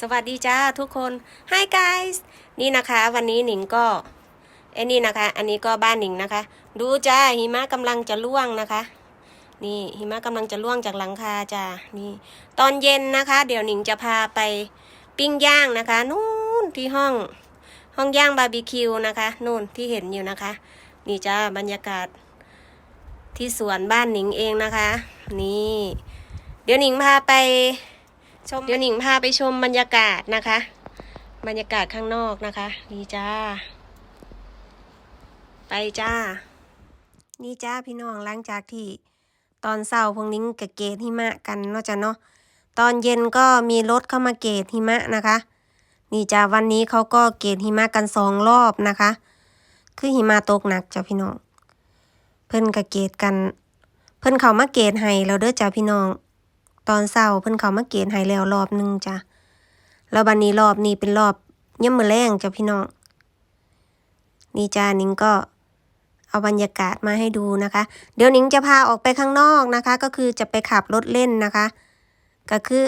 สวัสดีจ้าทุกคน Hi guys นี่นะคะ วันนี้หนิงก็ไอ้นี่นะคะ อันนี้ก็บ้านหนิงนะคะ ดูจ้าหิมะกำลังจะล่วงนะคะ นี่หิมะกำลังจะล่วงจากหลังคาจ้านี่ ตอนเย็นนะคะ เดี๋ยวหนิงจะพาไปปิ้งย่างนะคะ นู่นที่ห้องห้องย่างบาร์บีคิวนะคะนู่นที่เห็นอยู่นะคะ นี่จ้าบรรยากาศที่สวนบ้านหนิงเองนะคะ นี่ เดี๋ยวหนิงพาไป ชมเดี๋ยวหนิงพาไปชมบรรยากาศนะคะ บรรยากาศข้างนอกนะคะนี่จ้า ไปจ้า นี่จ้าพี่น้องหลังจากที่ตอนเช้าพวกนิ้งกับเกตหิมะกันเนาะจ้ะเนาะตอนเย็นก็มีรถเข้ามาเกตหิมะนะคะ นี่จ้าวันนี้เขาก็เกตหิมะกันสองรอบนะคะ คือหิมะตกหนักจ้ะพี่น้อง เพิ่นกับเกตกัน เพิ่นเขามาเกตให้เราเด้อจ้าพี่น้อง ตอนเช้าเพิ่นเขามาเกณฑ์ให้แล้วรอบหนึงจ้ะแล้วบัดนนี้รอบนี้เป็นรอบย่ำมือแรงจ้ะพี่น้องนี่จ้านิงก็เอาบรรยากาศมาให้ดูนะคะ เดี๋ยวนิงจะพาออกไปข้างนอกนะคะ ก็คือจะไปขับรถเล่นนะคะ ก็คือ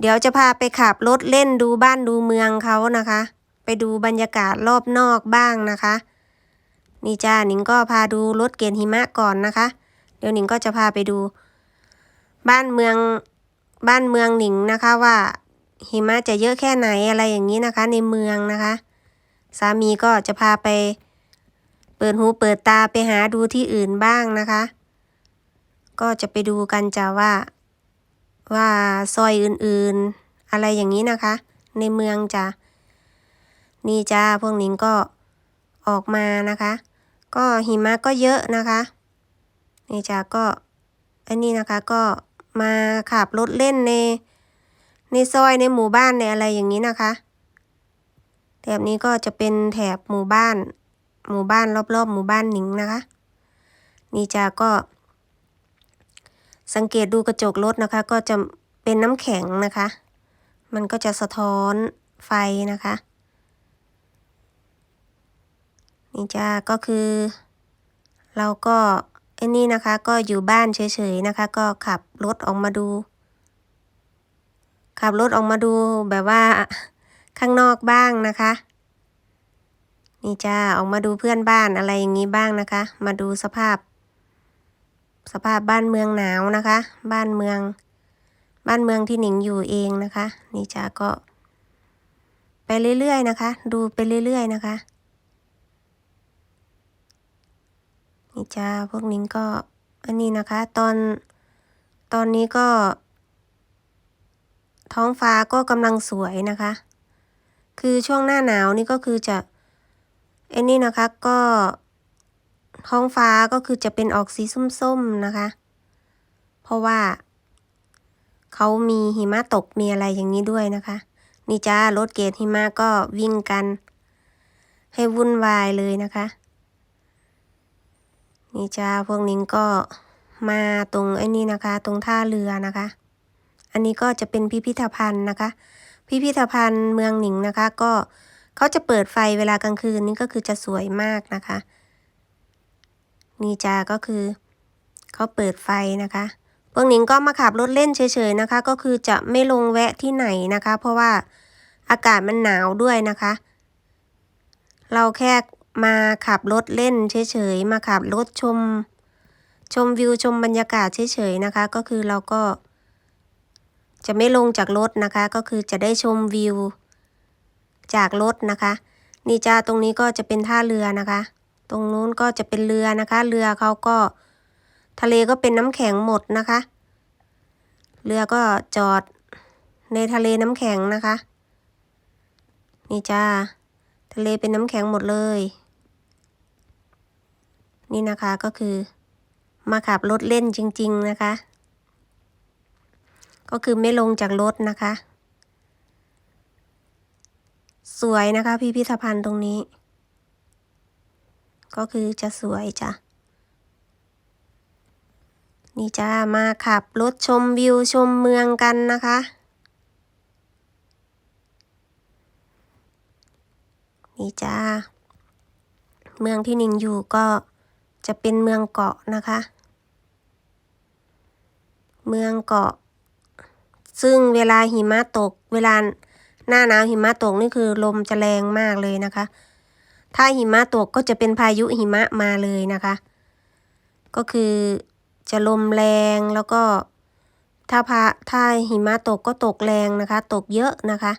เดี๋ยวจะพาไปขับรถเล่นดูบ้านดูเมืองเขานะคะ ไปดูบรรยากาศรอบนอกบ้างนะคะนี่จ้านิงก็พาดูรถเกณฑ์หิมะก่อนนะคะ เดี๋ยวนิงก็จะพาไปดู บ้านเมืองบ้านเมืองหนิงนะคะว่าหิมะจะเยอะแค่ไหนอะไรอย่างนี้นะคะ ในเมืองนะคะ สามีก็จะพาไป เปิดหูเปิดตาไปหาดูที่อื่นบ้างนะคะ ก็จะไปดูกันจ้ะว่า ว่าซอยอื่นๆ อะไรอย่างนี้นะคะ ในเมืองจ้ะนี่จ้าพวกนิงก็ออกมานะคะ ก็หิมะก็เยอะนะคะ นี่จ้าก็อันนี้นะคะก็ มาขับรถเล่นใน ในซอยในหมู่บ้านในอะไรอย่างนี้นะคะ แถบนี้ก็จะเป็นแถบหมู่บ้าน หมู่บ้านรอบๆ หมู่บ้านหนิงนะคะ นี่จาก็ สังเกตดูกระจกรถนะคะ ก็จะเป็นน้ำแข็งนะคะ มันก็จะสะท้อนไฟนะคะ นี่จ้าก็คือ เราก็ ไอ้นี่นะคะก็อยู่บ้านเฉยๆนะคะ ก็ขับรถออกมาดู ขับรถออกมาดูแบบว่าข้างนอกบ้างนะคะ นี่จ้าออกมาดูเพื่อนบ้านอะไรอย่างนี้บ้างนะคะ มาดูสภาพ สภาพบ้านเมืองหนาวนะคะ บ้านเมือง บ้านเมืองที่หนิงอยู่เองนะคะ นี่จ้าก็ ไปเรื่อยๆนะคะ ดูไปเรื่อยๆนะคะ นี่จ้าพวกนิ้งก็อันนี้นะคะ ตอนตอนนี้ก็ ท้องฟ้าก็กำลังสวยนะคะ คือช่วงหน้าหนาวนี่ก็คือจะไอ้นี่นะคะก็ท้องฟ้าก็คือจะเป็นออกสีส้มๆนะคะ เพราะว่าเขามีหิมะตกมีอะไรอย่างนี้ด้วยนะคะ นี่จ้ารถเกตหิมะก็วิ่งกัน ให้วุ่นวายเลยนะคะ นี่จ้าพวกนิ้งก็มาตรงไอ้นี่นะคะ ตรงท่าเรือนะคะ อันนี้ก็จะเป็นพิพิธภัณฑ์นะคะ พิพิธภัณฑ์เมืองหนิงนะคะ ก็เขาจะเปิดไฟเวลากลางคืนนี่ก็คือจะสวยมากนะคะ นี่จ้าก็คือเขาเปิดไฟนะคะ พวกหนิงก็มาขับรถเล่นเฉยๆนะคะ ก็คือจะไม่ลงแวะที่ไหนนะคะ เพราะว่าอากาศมันหนาวด้วยนะคะ เราแค่ มาขับรถเล่นเฉยๆ มาขับรถชม ชมวิวชมบรรยากาศเฉยๆนะคะ ก็คือเราก็ จะไม่ลงจากรถนะคะ ก็คือจะได้ชมวิว จากรถนะคะ นี่จ้าตรงนี้ก็จะเป็นท่าเรือนะคะ ตรงนู้นก็จะเป็นเรือนะคะ เรือเขาก็ ทะเลก็เป็นน้ำแข็งหมดนะคะ เรือก็จอดในทะเลน้ำแข็งนะคะ นี่จ้าทะเลเป็นน้ำแข็งหมดเลย นี่นะคะก็คือมาขับรถเล่นจริง ๆนะคะ ก็คือไม่ลงจากรถนะคะ สวยนะคะ พิพิธภัณฑ์ตรงนี้ ก็คือจะสวยจ้ะนี่จ้ามาขับรถชมวิวชมเมืองกันนะคะ นี่จ้า เมืองที่หนิงอยู่ก็ จะเป็นเมืองเกาะนะคะ เมืองเกาะ ซึ่งเวลาหิมะตก เวลาหน้าหนาวหิมะตกนี่คือลมจะแรงมากเลยนะคะ ถ้าหิมะตกก็จะเป็นพายุหิมะมาเลยนะคะ ก็คือจะลมแรงแล้วก็ถ้าพาถ้าหิมะตกก็ตกแรงนะคะ ตกเยอะนะคะ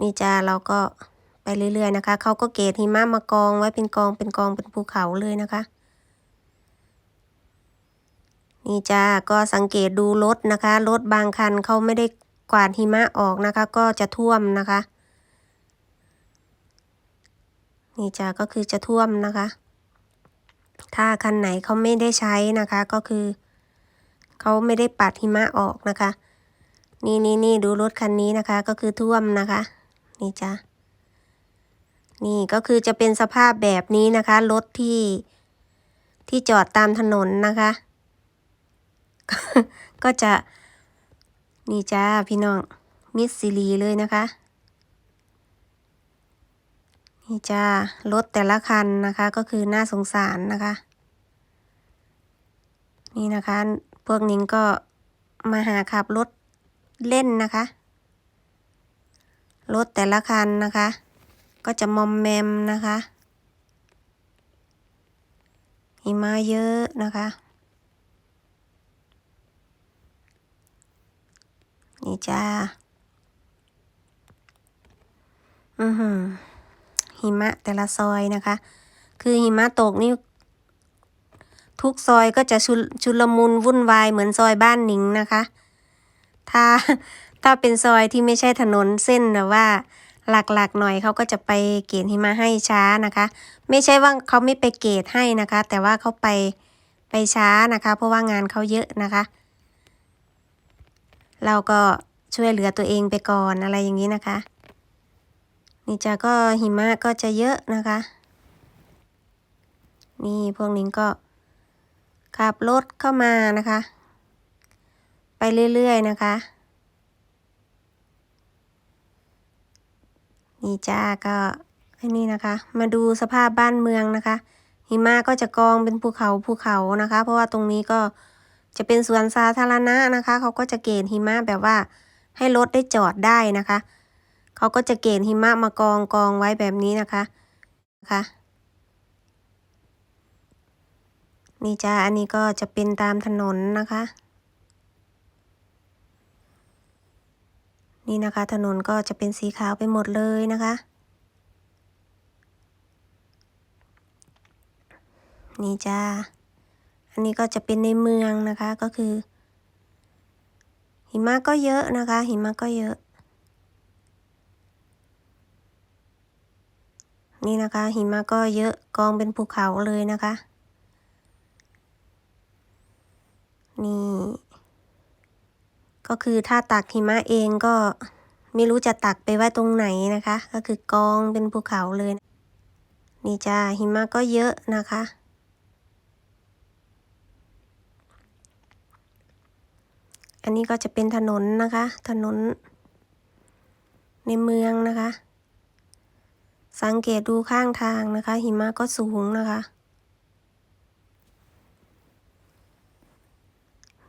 นี่จ้าเราก็ ไปเรื่อยๆนะคะเขาก็เกตหิมะมากองไว้เป็นกองเป็นกองเป็นภูเขาเลยนะคะนี่จ้าก็สังเกตดูรถนะคะรถบางคันเขาไม่ได้กวาดหิมะออกนะคะ ก็จะท่วมนะคะ นี่จ้าก็คือจะท่วมนะคะ ถ้าคันไหนเขาไม่ได้ใช้นะคะก็คือเขาไม่ได้ปัดหิมะออกนะคะ นี่นี่นี่ดูรถคันนี้นะคะ ก็คือท่วมนะคะ นี่จ้า นี่ก็คือจะเป็นสภาพแบบนี้นะคะ รถที่ที่จอดตามถนนนะคะ ก็จะ นี่จ้าพี่น้อง มิสซิลีเลยนะคะ นี่จ้ารถแต่ละคันนะคะ ก็คือน่าสงสารนะคะ นี่นะคะ พวกนิ้งก็มาหาขับรถเล่นนะคะ รถแต่ละคันนะคะ ก็จะมอมแมมนะคะหิมะเยอะนะคะ นี่จ้า อือหือหิมะแต่ละซอยนะคะ คือหิมะตกนี่ ทุกซอยก็จะชุชุลมุนวุ่นวายเหมือนซอยบ้านหนิงนะคะ ถ้าถ้าเป็นซอยที่ไม่ใช่ถนนเส้นแบบว่า หลักๆหน่อยเขาก็จะไปเกณฑ์หิมะให้ช้านะคะ ไม่ใช่ว่าเขาไม่ไปเกตให้นะคะ แต่ว่าเขาไปไปช้านะคะ เพราะว่างานเขาเยอะนะคะ เราก็ช่วยเหลือตัวเองไปก่อนอะไรอย่างนี้นะคะ นี่จ้าก็หิมะก็จะเยอะนะคะ นี่พวกนิ้ก็ขับรถเข้ามานะคะ ไปเรื่อยๆนะคะ นี่จ้าก็อันนี้นะคะ มาดูสภาพบ้านเมืองนะคะ หิมะก็จะกองเป็นภูเขาภูเขานะคะ เพราะว่าตรงนี้ก็จะเป็นสวนสาธารณะนะคะ เขาก็จะเกณฑ์หิมะแบบว่าให้รถได้จอดได้นะคะ เขาก็จะเกณฑ์หิมะมากองกองไว้แบบนี้นะคะนะคะนี่จ้าอันนี้ก็จะเป็นตามถนนนะคะ นี่นะคะ ถนนก็จะเป็นสีขาวไปหมดเลยนะคะ นี่จ้า อันนี้ก็จะเป็นในเมืองนะคะก็คือ หิมะก็เยอะนะคะ หิมะก็เยอะ นี่นะคะ หิมะก็เยอะกองเป็นภูเขาเลยนะคะ นี่ ก็คือถ้าตักหิมะเองก็ไม่รู้จะตักไปไว้ตรงไหนนะคะ ก็คือกองเป็นภูเขาเลย นี่จ้าหิมะก็เยอะนะคะ อันนี้ก็จะเป็นถนนนะคะ ถนน ในเมืองนะคะ สังเกตดูข้างทางนะคะ หิมะก็สูงนะคะ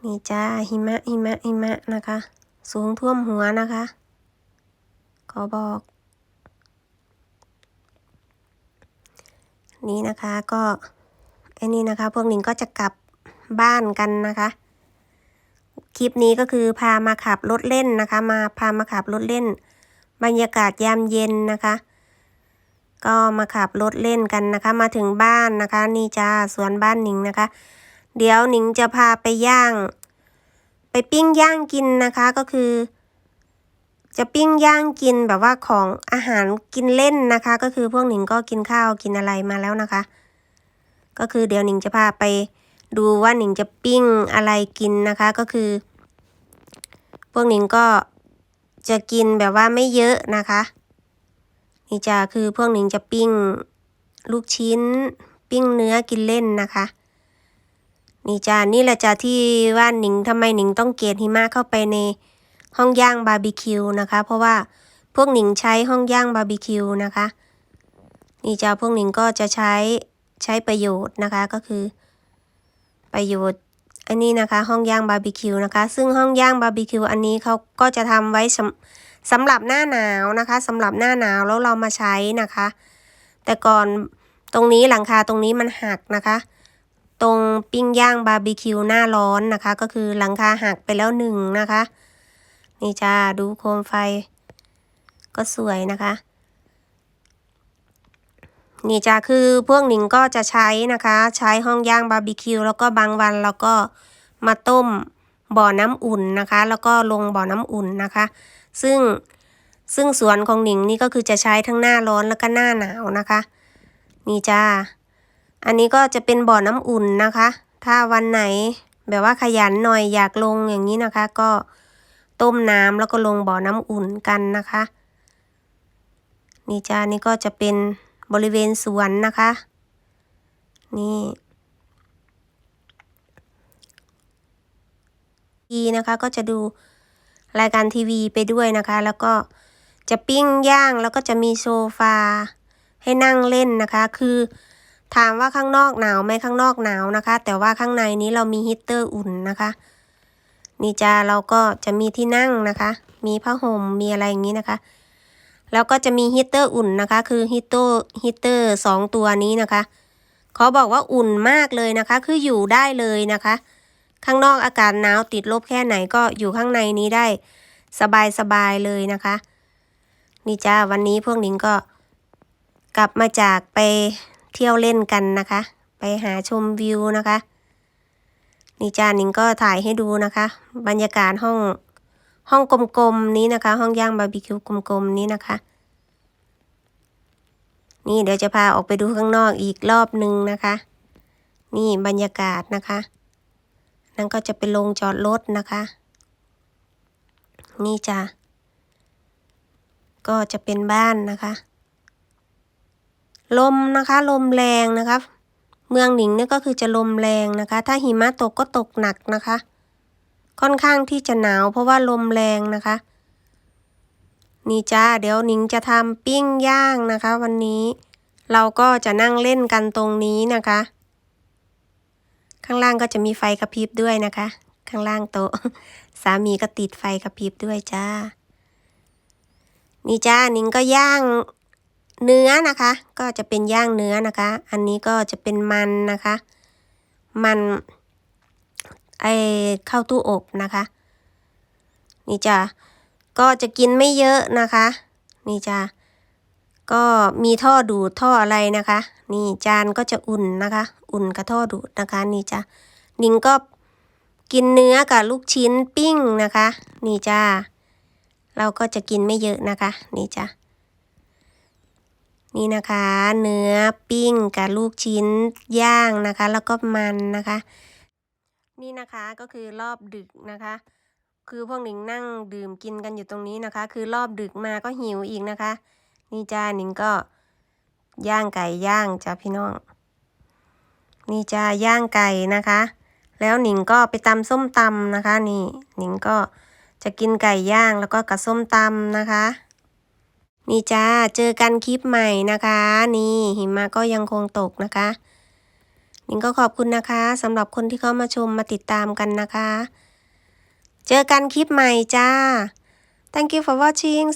นี่จ้าหิมะหิมะหิมะนะคะ สูงท่วมหัวนะคะ ขอบอก นี่นะคะก็ไอ้นี่นะคะ พวกหนิงก็จะกลับบ้านกันนะคะ คลิปนี้ก็คือพามาขับรถเล่นนะคะ มาพามาขับรถเล่น บรรยากาศยามเย็นนะคะ ก็มาขับรถเล่นกันนะคะ มาถึงบ้านนะคะ นี่จ้าสวนบ้านหนิงนะคะ เดี๋ยวหนิงจะพาไปย่าง ไปปิ้งย่างกินนะคะก็คือ จะปิ้งย่างกินแบบว่าของอาหารกินเล่นนะคะ ก็คือพวกหนิงก็กินข้าวกินอะไรมาแล้วนะคะ ก็คือเดี๋ยวหนิงจะพาไปดูว่าหนิงจะปิ้งอะไรกินนะคะก็คือ พวกหนิงก็จะกินแบบว่าไม่เยอะนะคะ นี่จะคือพวกหนิงจะปิ้งลูกชิ้น ปิ้งเนื้อกินเล่นนะคะ นี่จ้านี่แหละจ้าที่ว่าหนิงทำไมหนิงต้องเกตหิมะเข้าไปในห้องย่างบาร์บีคิวนะคะ เพราะว่าพวกหนิงใช้ห้องย่างบาร์บีคิวนะคะ นี่จ้าพวกหนิงก็จะใช้ใช้ประโยชน์นะคะก็คือ ประโยชน์อันนี้นะคะ ห้องย่างบาร์บีคิวนะคะ ซึ่งห้องย่างบาร์บีคิวอันนี้เขาก็จะทำไว้สำสำหรับหน้าหนาวนะคะสำหรับหน้าหนาวแล้วเรามาใช้นะคะ แต่ก่อนตรงนี้หลังคาตรงนี้มันหักนะคะ ตรงปิ้งย่างบาร์บีคิวหน้าร้อนนะคะ ก็คือหลังคาหักไปแล้วหนึ่งนะคะ นี่จ้าดูโคมไฟ ก็สวยนะคะ นี่จ้าคือพวกหนิงก็จะใช้นะคะ ใช้ห้องย่างบาร์บีคิวแล้วก็บางวันเราก็มาต้มบ่อน้ำอุ่นนะคะ แล้วก็ลงบ่อน้ำอุ่นนะคะ ซึ่งซึ่งสวนของหนิงนี่ก็คือจะใช้ทั้งหน้าร้อนแล้วก็หน้าหนาวนะคะ นี่จ้า อันนี้ก็จะเป็นบ่อน้ำอุ่นนะคะ ถ้าวันไหนแบบว่าขยันหน่อยอยากลงอย่างนี้นะคะ ก็ต้มน้ำแล้วก็ลงบ่อน้ำอุ่นกันนะคะ นี่จ้านี่ก็จะเป็นบริเวณสวนนะคะ นี่ทีนะคะก็จะดูรายการทีวีไปด้วยนะคะ แล้วก็จะปิ้งย่างแล้วก็จะมีโซฟาให้นั่งเล่นนะคะ คือ ถามว่าข้างนอกหนาวไหมข้างนอกหนาวนะคะ แต่ว่าข้างในนี้เรามีฮีตเตอร์อุ่นนะคะ นี่จ้าเราก็จะมีที่นั่งนะคะ มีผ้าห่มมีอะไรอย่างนี้นะคะ แล้วก็จะมีฮีตเตอร์อุ่นนะคะ คือฮีตเตอร์ฮีตเตอร์สองตัวนี้นะคะเขาบอกว่าอุ่นมากเลยนะคะ คืออยู่ได้เลยนะคะ ข้างนอกอากาศหนาวติดลบแค่ไหนก็อยู่ข้างในนี้ได้สบายสบายเลยนะคะ นี่จ้าวันนี้พวกหนิงก็กลับมาจากไป เที่ยวเล่นกันนะคะ ไปหาชมวิวนะคะนี่จ้านิงก็ถ่ายให้ดูนะคะ บรรยากาศห้องห้องกลมๆนี้นะคะ ห้องย่างบาร์บีคิวกลมๆนี้นะคะ นี่เดี๋ยวจะพาออกไปดูข้างนอกอีกรอบหนึ่งนะคะ นี่บรรยากาศนะคะ นั่นก็จะเป็นโรงจอดรถนะคะ นี่จ้ะก็จะเป็นบ้านนะคะ ลมนะคะ ลมแรงนะคะ เมืองหนิงเนี่ยก็คือจะลมแรงนะคะ ถ้าหิมะตกก็ตกหนักนะคะ ค่อนข้างที่จะหนาวเพราะว่าลมแรงนะคะ นี่จ้าเดี๋ยวหนิงจะทำปิ้งย่างนะคะ วันนี้เราก็จะนั่งเล่นกันตรงนี้นะคะ ข้างล่างก็จะมีไฟกระพริบด้วยนะคะ ข้างล่างโต๊ะสามีก็ติดไฟกระพริบด้วยจ้านี่จ้าหนิงก็ย่าง เนื้อนะคะ ก็จะเป็นย่างเนื้อนะคะ อันนี้ก็จะเป็นมันนะคะ มันไอเข้าตู้อบนะคะ นี่จ้าก็จะกินไม่เยอะนะคะ นี่จ้าก็มีท่อดูดท่ออะไรนะคะ นี่จานก็จะอุ่นนะคะ อุ่นกับท่อดูดนะคะ นี่จ้านิงก็กินเนื้อกับลูกชิ้นปิ้งนะคะ นี่จ้าเราก็จะกินไม่เยอะนะคะ นี่จ้า นี่นะคะ เนื้อปิ้งกับลูกชิ้นย่างนะคะ แล้วก็มันนะคะ นี่นะคะก็คือรอบดึกนะคะ คือพวกหนิงนั่งดื่มกินกันอยู่ตรงนี้นะคะ คือรอบดึกมาก็หิวอีกนะคะ นี่จ้าหนิงก็ย่างไก่ย่างจ้าพี่น้อง นี่จ้าย่างไก่นะคะ แล้วหนิงก็ไปตำส้มตำนะคะ นี่หนิงก็จะกินไก่ย่างแล้วก็กับส้มตำนะคะ นี่จ้า เจอกันคลิปใหม่นะคะ นี่หิมะก็ยังคงตกนะคะ นิงก็ขอบคุณนะคะสำหรับคนที่เข้ามาชมมาติดตามกันนะคะ เจอกันคลิปใหม่จ้า thank you for watching